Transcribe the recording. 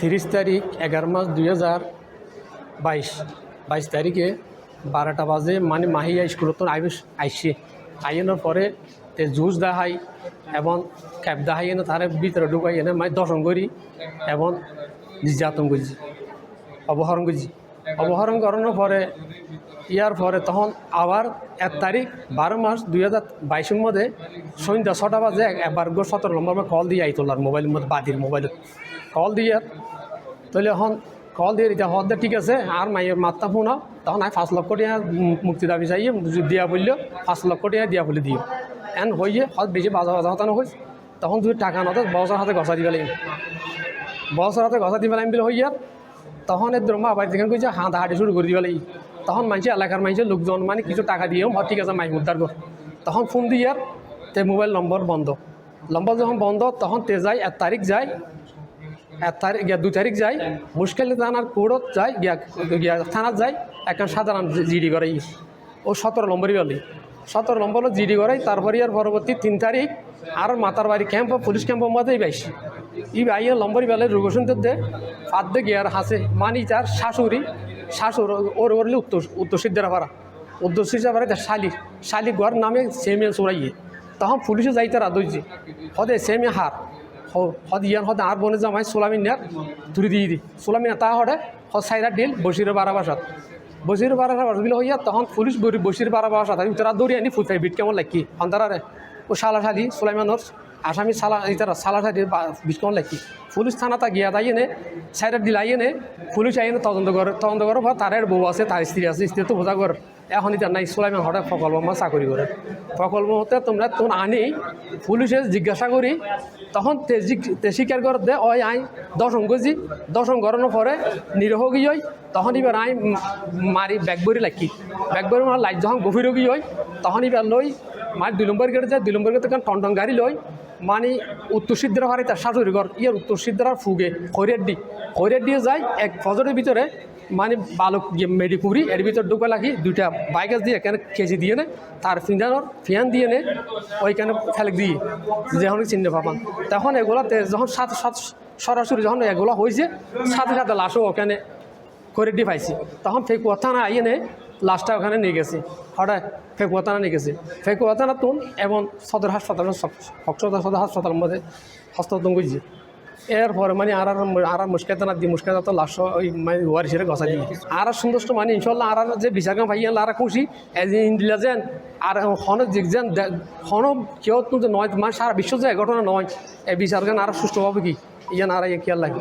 তিরিশ তারিখ, এগারো মাস দুই হাজার বাইশ। বাইশ তারিখে বারোটা বাজে মানে মাহিয়া স্কুলত আইস আইসে। আইনের পরে তে জুস দেখাই এবং ক্যাব দেখাই এনে তার ভিতরে ঢুকাই এনে মানে দর্শন করি এবং নির্যাতন করছি অপহরণ করছি অপহরণ করানোর পরে ইয়ার পরে তখন আবার এক তারিখ বারো মাস দুই হাজার বাইশের মধ্যে সন্ধ্যা ছটা বাজে একবার গো সতেরো নম্বর কল দিয়ে আই তোলার মোবাইলের মধ্যে বাদির মোবাইলত কল দিয়ে। তাহলে এখন কল দিয়ে দিতে হদ ঠিক আছে, আর মাইয়ের মাত্রা ফোন তখন আমি পাঁচ লক্ষ টাকা মুক্তি দাবি যদি দিয়া বলল, পাঁচ লক্ষ টাকা দিয়া বলে দিও। এন হইয়ে হদ বেশি বাজার বাজার হতানো হয়েছে তখন তুই টাকা নতো বছর হাতে গছা দিবে লাগিব। বছর হাতে গছা দিবে লাগিম বলে হইয়ার তখন এর দ্রমা আবার যেখানে কইছে? হাত হাঁটি শুরু করে দিবে লাগি তখন মানুষের এলাকার মানুষের লোকজন মানে কিছু টাকা দিয়েও ঠিক আছে, মাইক উদ্ধার কর তখন ফোন দিয়ার তে মোবাইল নম্বর বন্ধ। নম্বর যখন বন্ধ, তখন তে যায়, এক তারিখ যায়, এক তারিখ গিয়া দুই তারিখ যায় মুশকিল থানার কোর্টত যায়, গিয়া গিয়া থানাত যায় এখন সাধারণ জিডি করে ও সতেরো নম্বরই গেলি সতেরো নম্বর জিডি করাই তারপরে আর পরবর্তী তিন তারিখ আর মাতার বাড়ি ক্যাম্প পুলিশ ক্যাম্পের মধ্যেই বাইশ ই বাইয়ের নম্বরই বেলে রুগসুন্দর দে ফাঁদ দে গিয়ার হাসে মানি তার শাশুড়ি শাশুর ওর ওরলে উত্তর উত্তর সিদ্ধারা পারা উত্তর সিদ্ধা পারা তার শালি শালি গোয়ার নামে সেমিয়া চোরাইয়ে তখন পুলিশে যাইতে রাধইছে হদে সেমে হার। হদ ইয়ান, হদ আর বনে জামাই সোলামিন নেয়ার তুলি দিয়ে দি সোলামিনা তা হরে, হদ সাইরা ডিল, বসির বারা বাসাত। বসির বারা বাসাত বিলে হইয়া তখন পুলিশ বসির বারা বাসাত। আমি তারা দৌড়ি আনি ফুটাই বিট কেমন লাগি অন্তারারে। ও সালা শালি সোলাইমানোর আসামি সালা ইতারা সালা বিট কেমন লাগি পুলিশ থানা তা গিয়া তাই এনে সাইডার দিল আই এনে পুলিশ আই এনে তদন্ত করে তদন্ত করে বা তারের বউ আছে, তার স্ত্রী আছে, স্ত্রী তো বোঝা কর এখন এটা নাই সোলাইমান হঠাৎ প্রকল্প মা চাকরি করে। প্রকল্প হতে তোমরা তখন আনি, পুলিশে জিজ্ঞাসা করি, তখন তে স্বীকার করে দে ওই আই দশম গজি দশম গড়ানোর পরে নিরহ গিয়ে তখন এবার আই মারি ব্যাগ বরি লাগি। ব্যাগ বরি মার লাইট যখন গভীর গিয়ে হয় তখন এবার লই মার দুই নম্বর গেটে যায়, দুই নম্বর গেটে টন টন গাড়ি লই মানে উত্তর সিদ্ধরা হারে তার ঘর ইয়ার উত্তর সিদ্ধরার ফুগে, খৈরের দি খৈরের দিয়ে যায় এক ফজরের ভিতরে মানে বালক মেডিপুরি এর ভিতর ঢুকে লাগি দুইটা বাইক দিয়ে এখানে কেজি দিয়ে নে, তার ফিঙ্গানোর ফিয়ান দিয়ে নে ওইখানে ফেলে দিয়ে যখন চিনতে পাবান। তখন এগুলা তে- যখন সাত সাত সরাসরি যখন এগুলো হয়েছে সাথে সাথে লাশও ওখানে দিয়ে পাইছি তখন ফেকুয়া থানা আইয়ে নে লাশটা ওখানে নিয়ে গেছে। হঠাৎ ফেকুয়া থানা নিয়ে গেছে। ফেকুয়া থানা তুন এবং সদর হাসপাতাল সদর হাসপাতালের মধ্যে হস্ততম করছি। এরপরে মানে আর আর আর মুস্কাত না দিয়ে তো লাশ ওই মানে ওয়ারিসের গছা দিয়ে। আর সন্তুষ্ট মানে ইনশাল্লাহ আর যে কাম ভাইয়া আর খুশি, এজ ইন্ডিয়া যেন, আর হন যেন হন কেউ কিন্তু নয় মানে সারা বিশ্ব যে ঘটনা নয়, এ বিচার আর সুষ্ঠুভাবে কি? ইয়ান আর খেয়াল লাগে